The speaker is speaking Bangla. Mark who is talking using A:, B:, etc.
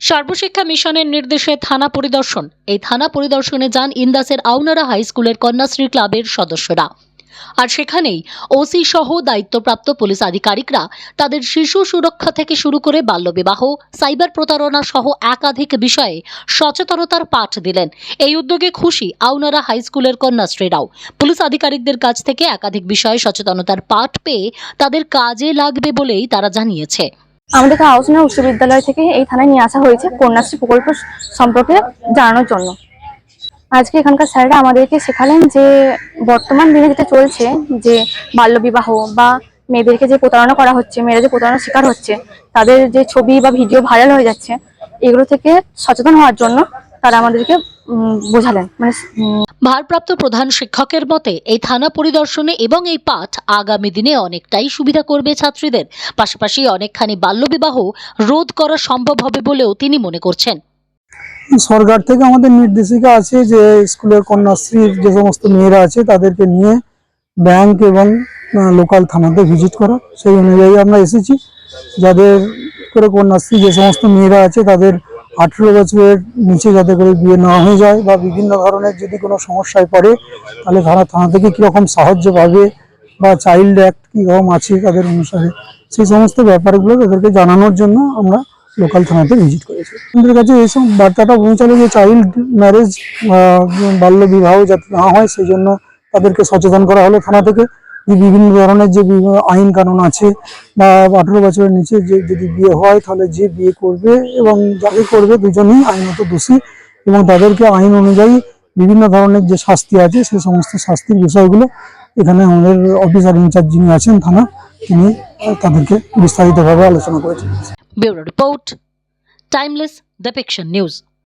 A: সর্বশিক্ষা মিশনের নির্দেশে থানা পরিদর্শন। এই থানা পরিদর্শনে যান ইন্দাসের আউনারা হাই স্কুলের কন্যাশ্রী ক্লাবের সদস্যরা। আর সেখানেই ওসি সহ দায়িত্বপ্রাপ্ত পুলিশ আধিকারিকরা তাদের শিশু সুরক্ষা থেকে শুরু করে বাল্যবিবাহ, সাইবার প্রতারণা সহ একাধিক বিষয়ে সচেতনতার পাঠ দিলেন। এই উদ্যোগে খুশি আউনারা হাই স্কুলের কন্যাশ্রীরাও। পুলিশ আধিকারিকদের কাছ থেকে একাধিক বিষয়ে সচেতনতার পাঠ পেয়ে তাদের কাজে লাগবে বলেই তারা জানিয়েছে।
B: আমাদেরকে আলোচনা উচ্চ বিদ্যালয় থেকে এই থানায় নিয়ে আসা হয়েছে কন্যাশ্রী প্রকল্প সম্পর্কে জানানোর জন্য। আজকে এখানকার স্যাররা আমাদেরকে শেখালেন যে বর্তমান দিনে যেটা চলছে, যে বাল্যবিবাহ বা মেয়েদেরকে যে প্রতারণা করা হচ্ছে, মেয়েরা যে প্রতারণার শিকার হচ্ছে, তাদের যে ছবি বা ভিডিও ভাইরাল হয়ে যাচ্ছে, এগুলো থেকে সচেতন হওয়ার জন্য তারা আমাদেরকে বোঝালেন। মানে
A: ভারপ্রাপ্ত প্রধান শিক্ষকের মতে, এই থানা পরিদর্শনে এবং এই পাঠ আগামী দিনে অনেকটাই সুবিধা করবে ছাত্রীদের। পাশাপাশি অনেকখানি বাল্যবিবাহ রোধ করা সম্ভব হবে বলেও তিনি মনে করছেন।
C: সরকার থেকে আমাদের নির্দেশিকা আছে যে, স্কুলের কন্যাশ্রীর যে সমস্ত মেয়েরা আছে, তাদেরকে নিয়ে ব্যাংক এবং লোকাল থানাতে ভিজিট করা। সেই অনুযায়ী আমরা এসেছি। যাদের করে কন্যাশ্রী যে সমস্ত মেয়েরা আছে, তাদের আঠেরো বছরের নিচে যাতে করে বিয়ে না হয়ে যায় বা বিভিন্ন ধরনের যদি কোনো সমস্যায় পড়ে, তাহলে তারা থানা থেকে কীরকম সাহায্য পাবে বা চাইল্ড অ্যাক্ট কীরকম আছে তাদের অনুসারে? সেই সমস্ত ব্যাপারগুলো তাদেরকে জানানোর জন্য আমরা লোকাল থানাতে ভিজিট করেছি। আমাদের কাছে এইসব বার্তাটা পৌঁছালো যে চাইল্ড ম্যারেজ বাল্য বিবাহ যাতে না হয়, সেই জন্য তাদেরকে সচেতন করা হলো থানা থেকে। বিভিন্ন ধরনের যে আইন কানুন আছে বা আঠেরো বছরের নিচে যে যদি বিয়ে হয়, তাহলে যে বিয়ে করবে এবং যাকে করবে দুজনেই আইনত দোষী এবং তাদেরকে আইন অনুযায়ী বিভিন্ন ধরনের যে শাস্তি আছে, সে সমস্ত শাস্তির বিষয়গুলো এখানে আমাদের অফিসার ইনচার্জ যিনি আছেন থানা, তিনি তাদেরকে বিস্তারিতভাবে আলোচনা করেছেন।
A: Bureau report, timeless depiction news.